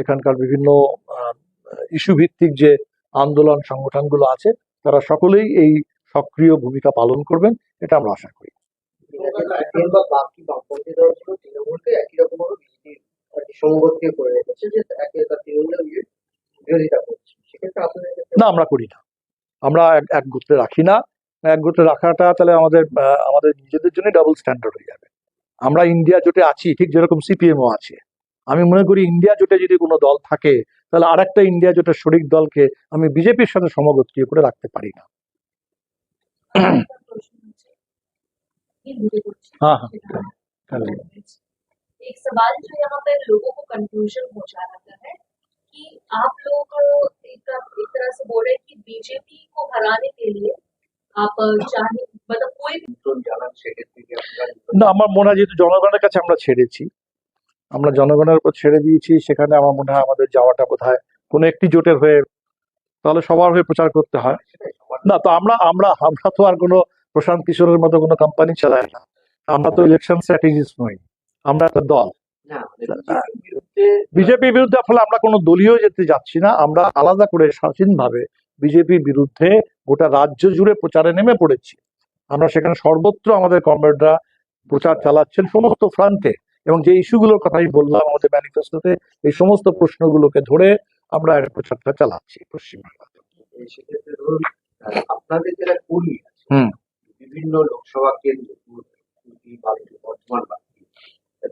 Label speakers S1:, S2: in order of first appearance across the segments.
S1: এখানকার বিভিন্ন ইস্যু ভিত্তিক যে আন্দোলন সংগঠনগুলো আছে, তারা সকলেই এই সক্রিয় ভূমিকা পালন করবেন, এটা আমরা আশা করি। না, আমরা করি না। আমরা এক- গোত্রে রাখি না। এক গোত্রে রাখাটা তাহলে আমাদের আমাদের নিজেদের জন্য ডাবল স্ট্যান্ডার্ড হয়ে যাবে। আমরা ইন্ডিয়া জোটে আছি, ঠিক যেরকম সিপিএমও আছে। আমি মনে করি ইন্ডিয়া জোটে যদি কোনো দল থাকে তাহলে আরেকটা ইন্ডিয়া জোটের শরিক দলকে আমি বিজেপির সাথে সমগোত্রীয় করে রাখতে পারি না हाँ, हाँ, कर लिया।
S2: एक सवाल जो यहाँ पर लोगों को कंफ्यूजन हो जा रहा है कि आप लोग एक, एक तरह से बोल रहे हैं कि बीजेपी को हराने के लिए आप चाहे मतलब कोई भी
S3: নিমন্ত্রণ জানান সেক্ষেত্রে কি আপনারা
S1: না আমার মনে হয় যেহেতু জনগণের কাছে আমরা ছেড়েছি আমরা জনগণের উপর ছেড়ে দিয়েছি সেখানে আমার মনে হয় আমাদের যাওয়াটা বোধ হয় কোনো একটি জোটের হয়ে তাহলে সবার হয়ে প্রচার করতে হয়। না তো আমরা আমরা আমরা তো আর কোনো প্রশান্ত কিশোরের মতো কোনো কোম্পানি চালাই না। আমরা তো ইলেকশন স্ট্র্যাটেজিস্ট নই আমরা একটা দল।
S3: বিজেপির বিরুদ্ধে
S1: ফলে আমরা কোনো দলীয় যেতে যাচ্ছি না আমরা আলাদা করে স্বাধীনভাবে বিজেপির বিরুদ্ধে গোটা রাজ্য জুড়ে প্রচারে নেমে পড়েছি। আমরা সেখানে সর্বত্র আমাদের কমরেডরা প্রচার চালাচ্ছেন সমস্ত ফ্রন্টে এবং যে ইস্যুগুলোর কথা আমি বললাম আমাদের ম্যানিফেস্টোতে এই সমস্ত প্রশ্নগুলোকে ধরে আমরা এর প্রচারটা চালাচ্ছি পশ্চিমবাংলাতে।
S3: আপনাদের যারা কর্মী বিভিন্ন লোকসভা কেন্দ্র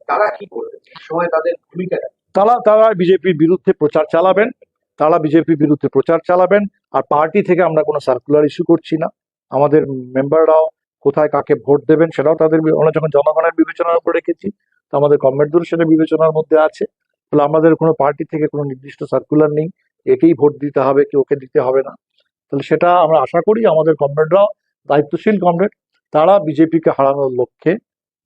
S3: তারা কি করবে সময় তাদের ভূমিকাটা কি?
S1: তারা তারা বিজেপির বিরুদ্ধে প্রচার চালাবেন তারা বিজেপির বিরুদ্ধে প্রচার চালাবেন আর পার্টি থেকে আমরা কোনো সার্কুলার ইস্যু করছি না। আমাদের মেম্বাররাও কোথায় কাকে ভোট দেবেন সেটাও তাদের আমরা যখন জনগণের বিবেচনার উপর রেখেছি তো আমাদের কমরেডদের সেটা বিবেচনার মধ্যে আছে। তাহলে আমাদের কোনো পার্টি থেকে কোনো নির্দিষ্ট সার্কুলার নেই। একেই ভোট দিতে হবে কি ওকে দিতে হবে না। তাহলে সেটা আমরা আশা করি আমাদের কমরেডরাও দায়িত্বশীল কমরেড, তারা বিজেপিকে হারানোর লক্ষ্যে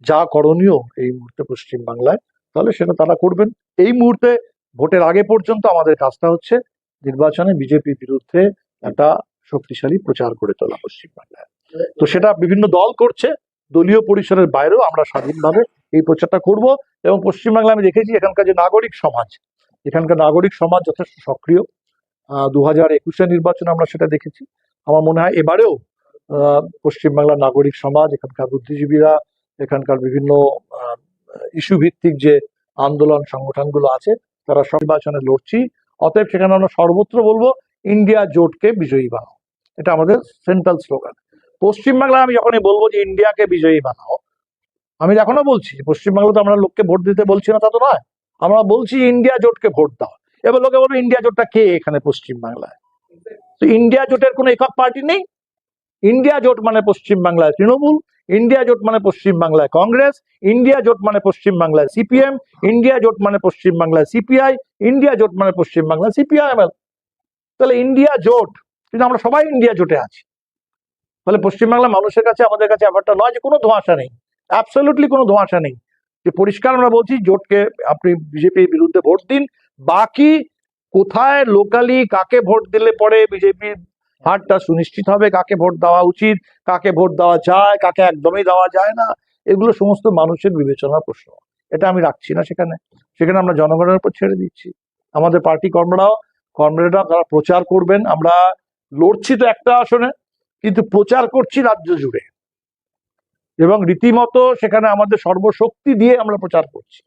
S1: যা করণীয় এই মুহূর্তে পশ্চিম বাংলায় তাহলে সেটা তারা করবেন। এই মুহূর্তে ভোটের আগে পর্যন্ত আমাদের কাজটা হচ্ছে নির্বাচনে বিজেপির বিরুদ্ধে একটা শক্তিশালী প্রচার করে তোলা পশ্চিমবাংলায়। তো সেটা বিভিন্ন দল করছে দলীয় পরিসরের বাইরেও আমরা স্বাধীনভাবে এই প্রচারটা করব এবং পশ্চিমবাংলায় আমি দেখেছি এখানকার যে নাগরিক সমাজ, এখানকার নাগরিক সমাজ যথেষ্ট সক্রিয়। দু হাজার একুশের নির্বাচনে আমরা সেটা দেখেছি। আমার মনে হয় এবারেও পশ্চিমবাংলার নাগরিক সমাজ, এখানকার বুদ্ধিজীবীরা, এখানকার বিভিন্ন ইস্যু ভিত্তিক যে আন্দোলন সংগঠনগুলো আছে, তারা সব নির্বাচনে লড়ছি। অতএব সেখানে আমরা সর্বত্র বলব, ইন্ডিয়া জোটকে বিজয়ী বানাও। এটা আমাদের সেন্ট্রাল স্লোগান পশ্চিমবাংলায় আমি যখনই বলব যে ইন্ডিয়াকে বিজয়ী বানাও, আমি এখনও বলছি পশ্চিমবাংলাতে আমরা লোককে ভোট দিতে বলছি না, তা তো নয়। আমরা বলছি ইন্ডিয়া জোটকে ভোট দাও। এবার লোকে বলবে, ইন্ডিয়া জোটটা কে এখানে পশ্চিমবাংলায় তো ইন্ডিয়া জোটের কোনো একক পার্টি নেই। ইন্ডিয়া জোট মানে পশ্চিমবাংলায় তৃণমূল, ইন্ডিয়া জোট মানে পশ্চিমবাংলায় কংগ্রেস, ইন্ডিয়া জোট মানে পশ্চিমবাংলায় সিপিএম, ইন্ডিয়া জোট মানে পশ্চিমবাংলায় সিপিআই, ইন্ডিয়া জোট মানে পশ্চিমবাংলায় সিপিআইএমএল। তাহলে ইন্ডিয়া জোট, কিন্তু আমরা সবাই ইন্ডিয়া জোটে আছি। ফলে পশ্চিমবাংলার মানুষের কাছে, আমাদের কাছে ব্যাপারটা নয় যে কোনো ধোঁয়াশা নেই। অ্যাবসলিউটলি কোনো ধোঁয়াশা নেই। যে পরিষ্কার আমরা বলছি, জোটকে আপনি বিজেপির বিরুদ্ধে ভোট দিন। বাকি কোথায় লোকালি কাকে ভোট দিলে পরে বিজেপির হারটা সুনিশ্চিত হবে, কাকে ভোট দেওয়া উচিত, কাকে ভোট দেওয়া যায়, কাকে একদমই দেওয়া যায় না, এগুলো সমস্ত মানুষের বিবেচনার প্রশ্ন। এটা আমি রাখছি না সেখানে। সেখানে আমরা জনগণের উপর ছেড়ে দিচ্ছি। আমাদের পার্টি কর্মরাও, কর্মীরা তারা প্রচার করবেন, আমরা লড়ছি তো একটা আসনে। কিন্তু প্রচার করছি রাজ্য জুড়ে। এবং রীতিমতো সেখানে আমাদের সর্বশক্তি দিয়ে আমরা প্রচার করছি।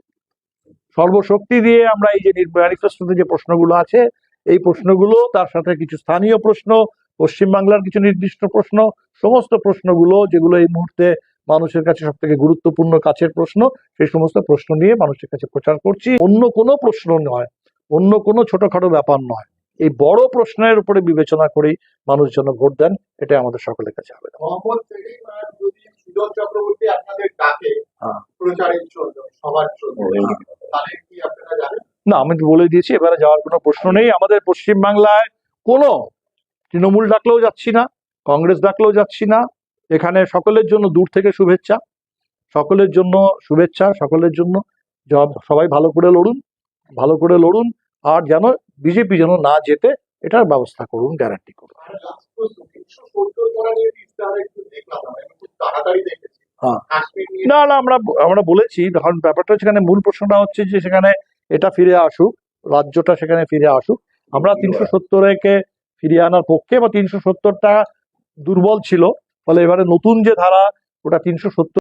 S1: সর্বশক্তি দিয়ে আমরা এই যে ম্যানিফেস্টোতে যে প্রশ্নগুলো আছে, এই প্রশ্নগুলো, তার সাথে কিছু স্থানীয় প্রশ্ন, পশ্চিমবাংলার কিছু নির্দিষ্ট প্রশ্ন, সমস্ত প্রশ্নগুলো, যেগুলো এই মুহূর্তে মানুষের কাছে সব থেকে গুরুত্বপূর্ণ, কাছের প্রশ্ন, সেই সমস্ত প্রশ্ন নিয়ে মানুষের কাছে প্রচার করছি। অন্য কোনো প্রশ্ন নয়, অন্য কোনো ছোটখাটো ব্যাপার নয়। এই বড় প্রশ্নের উপরে বিবেচনা করেই মানুষ যেন ভোট দেন এটা আমাদের সকলের কাছে হবে হ্যাঁ।
S4: জন্য জন্য
S1: না আমি বলে দিয়েছি এবারে যাওয়ার কোনো প্রশ্ন নেই। আমাদের পশ্চিমবাংলায় কোনো তৃণমূল ডাকলেও যাচ্ছি না কংগ্রেস ডাকলেও যাচ্ছি না। এখানে সকলের জন্য দূর থেকে শুভেচ্ছা সকলের জন্য শুভেচ্ছা সকলের জন্য সবাই ভালো করে লড়ুন ভালো করে লড়ুন আর যেন বিজেপি যেন না যেতে এটার ব্যবস্থা করুন গ্যারান্টি করুন। হ্যাঁ। না না আমরা আমরা বলেছি কারণ ব্যাপারটা সেখানে মূল প্রশ্নটা হচ্ছে যে সেখানে এটা ফিরে আসুক রাজ্যটা সেখানে ফিরে আসুক। আমরা তিনশো সত্তর কে ফিরিয়ে আনার পক্ষে বা তিনশো সত্তরটা দুর্বল ছিল ফলে এবারে নতুন যে ধারা ওটা তিনশো সত্তর